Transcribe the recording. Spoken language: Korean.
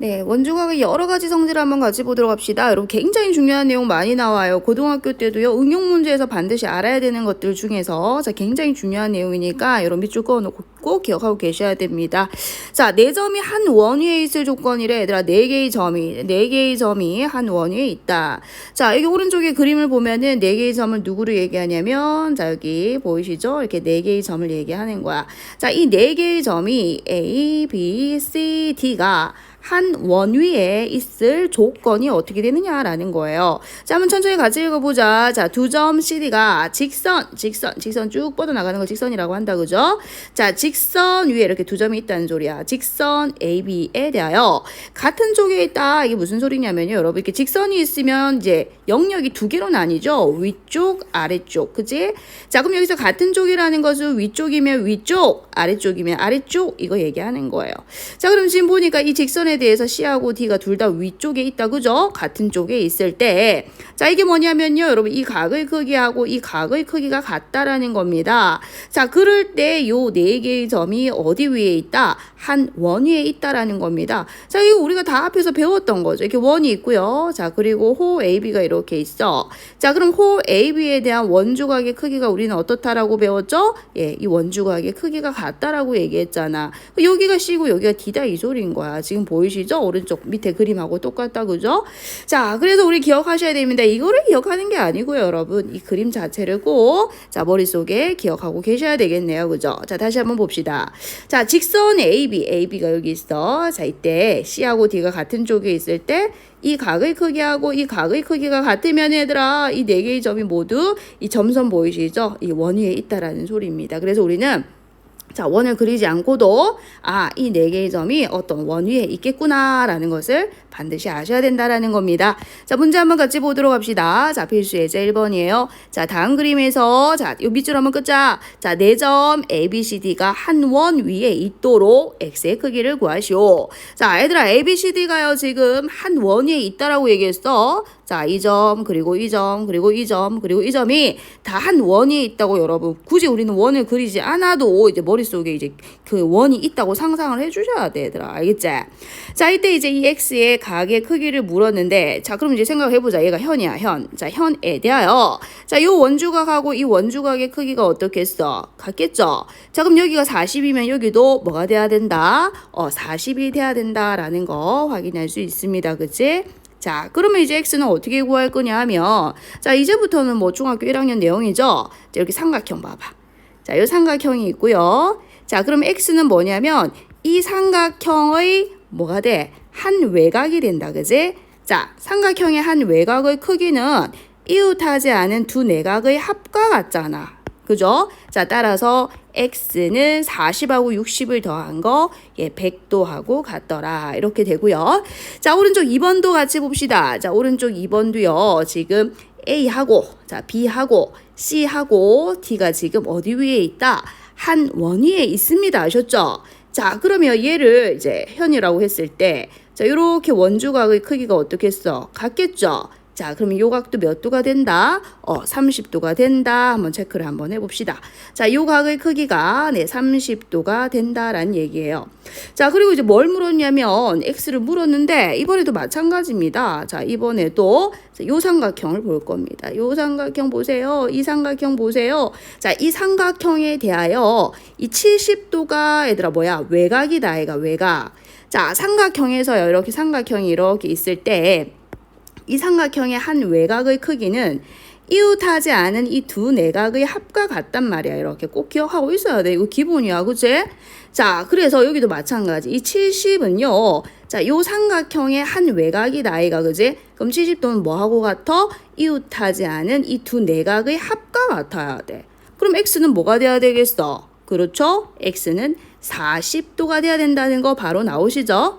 네, 원주각의 여러 가지 성질을 한번 같이 보도록 합시다. 여러분 굉장히 중요한 내용 많이 나와요. 고등학교 때도요. 응용 문제에서 반드시 알아야 되는 것들 중에서 자, 굉장히 중요한 내용이니까 여러분 밑줄 그어 놓고 꼭 기억하고 계셔야 됩니다. 자, 네 점이 한 원위에 있을 조건이래. 얘들아, 네 개의 점이 네 개의 점이 한 원위에 있다. 자, 여기 오른쪽에 그림을 보면은 네 개의 점을 누구로 얘기하냐면 자, 여기 보이시죠? 이렇게 네 개의 점을 얘기하는 거야. 자, 이 네 개의 점이 A, B, C, D가 한 원위에 있을 조건이 어떻게 되느냐라는 거예요. 자, 한번 천천히 같이 읽어보자. 자, 두 점 CD가 직선, 직선, 직선 쭉 뻗어나가는 걸 직선이라고 한다, 그죠? 자, 직선 위에 이렇게 두 점이 있다는 소리야. 직선 AB에 대하여 같은 쪽에 있다. 이게 무슨 소리냐면요. 여러분, 이렇게 직선이 있으면 이제 영역이 두 개로 나뉘죠. 위쪽, 아래쪽. 그지? 자, 그럼 여기서 같은 쪽이라는 것은 위쪽이면 위쪽, 아래쪽이면 아래쪽. 이거 얘기하는 거예요. 자, 그럼 지금 보니까 이 직선 에 대해서 C하고 D가 둘 다 위쪽에 있다. 그죠? 같은 쪽에 있을 때. 자, 이게 뭐냐면요. 여러분, 이 각의 크기하고 이 각의 크기가 같다라는 겁니다. 자, 그럴 때 요 네 개의 점이 어디 위에 있다? 한 원 위에 있다라는 겁니다. 자, 이거 우리가 다 앞에서 배웠던 거죠. 이렇게 원이 있고요. 자, 그리고 호 AB가 이렇게 있어. 자, 그럼 호 AB에 대한 원주각의 크기가 우리는 어떻다라고 배웠죠? 예, 이 원주각의 크기가 같다라고 얘기했잖아. 여기가 C고 여기가 D다 이 소리인 거야. 지금 보 이시죠? 오른쪽 밑에 그림하고 똑같다, 그죠? 자, 그래서 우리 기억하셔야 됩니다. 이거를 기억하는 게 아니고요, 여러분. 이 그림 자체를 꼭, 자, 머릿속에 기억하고 계셔야 되겠네요, 그죠? 자, 다시 한번 봅시다. 자, 직선 AB, AB가 여기 있어. 자, 이때 C하고 D가 같은 쪽에 있을 때, 이 각의 크기하고 이 각의 크기가 같으면 얘들아, 이 네 개의 점이 모두 이 점선 보이시죠? 이 원 위에 있다라는 소리입니다. 그래서 우리는 자, 원을 그리지 않고도 아, 이 네 개의 점이 어떤 원 위에 있겠구나라는 것을 반드시 아셔야 된다라는 겁니다. 자, 문제 한번 같이 보도록 합시다. 자, 필수 예제 1번이에요. 자, 다음 그림에서 자, 요 밑줄 한번 끄자. 자, 네점 A, B, C, D가 한 원 위에 있도록 x의 크기를 구하시오. 자, 얘들아 A, B, C, D가요 지금 한 원 위에 있다라고 얘기했어. 자, 이 점, 그리고 이 점, 그리고 이 점, 그리고 이 점이 다 한 원이 있다고 여러분. 굳이 우리는 원을 그리지 않아도 이제 머릿속에 이제 그 원이 있다고 상상을 해 주셔야 돼, 얘들아. 알겠지? 자, 이때 이제 이 x의 각의 크기를 물었는데, 자, 그럼 이제 생각해 보자. 얘가 현이야, 현. 자, 현에 대하여. 자, 요 원주각하고 이 원주각의 크기가 어떻겠어? 같겠죠? 자, 그럼 여기가 40이면 여기도 뭐가 돼야 된다? 어, 40이 돼야 된다라는 거 확인할 수 있습니다. 그치? 자, 그러면 이제 x는 어떻게 구할 거냐 하면, 자, 이제부터는 뭐 중학교 1학년 내용이죠? 자, 이렇게 삼각형 봐봐. 자, 이 삼각형이 있고요. 자, 그럼 x는 뭐냐면, 이 삼각형의 뭐가 돼? 한 외곽이 된다, 그지? 자, 삼각형의 한 외곽의 크기는 이웃하지 않은 두 내각의 합과 같잖아. 그죠? 자, 따라서 x는 40하고 60을 더한 거, 예, 100도 하고 같더라. 이렇게 되고요. 자, 오른쪽 2번도 같이 봅시다. 자, 오른쪽 2번도요. 지금 A하고, 자, B하고, C하고 D가 지금 어디 위에 있다? 한 원 위에 있습니다. 아셨죠? 자, 그러면 얘를 이제 현이라고 했을 때, 자, 이렇게 원주각의 크기가 어떻겠어? 같겠죠? 자, 그러면 요 각도 몇 도가 된다? 어, 30도가 된다. 한번 체크를 한번 해봅시다. 자, 요 각의 크기가 네, 30도가 된다라는 얘기예요. 자, 그리고 이제 뭘 물었냐면 x를 물었는데 이번에도 마찬가지입니다. 자, 이번에도 요 삼각형을 볼 겁니다. 요 삼각형 보세요. 이 삼각형 보세요. 자, 이 삼각형에 대하여 이 70도가 얘들아 뭐야? 외곽이다. 얘가 외곽. 자, 삼각형에서요. 이렇게 삼각형이 이렇게 있을 때 이 삼각형의 한 외곽의 크기는 이웃하지 않은 이 두 내각의 합과 같단 말이야. 이렇게 꼭 기억하고 있어야 돼. 이거 기본이야. 그치? 자, 그래서 여기도 마찬가지. 이 70은요. 자, 요 삼각형의 한 외곽이다. 아이가. 그지? 그럼 70도는 뭐하고 같아? 이웃하지 않은 이 두 내각의 합과 같아야 돼. 그럼 x는 뭐가 돼야 되겠어? 그렇죠? x는 40도가 돼야 된다는 거 바로 나오시죠?